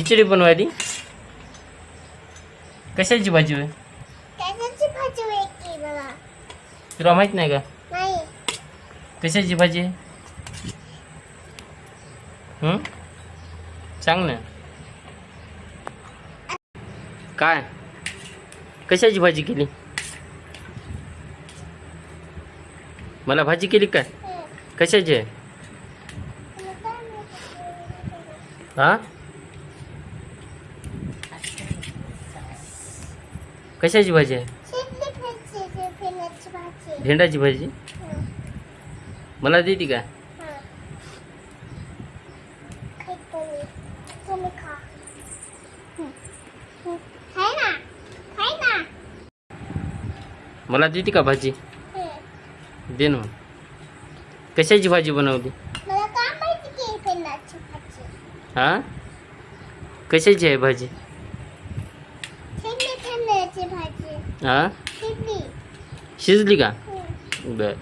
खिचडी बनवायली? कशाची भाजी होय? मला तुला माहीत नाही का? नाही. कशाची भाजी? आहे? सांग ना काय? कशाची भाजी केली? मला भाजी केली काय. कशाची? आहे? हा? कशाची भाजी आहे भेंडाची भाजी. मला देते का मला देते का भाजी हं. दे ना. कशाची भाजी बनवली हा कशाची आहे भाजी भेंड्याची भाजी. हा? शिजली. का? हो. बर.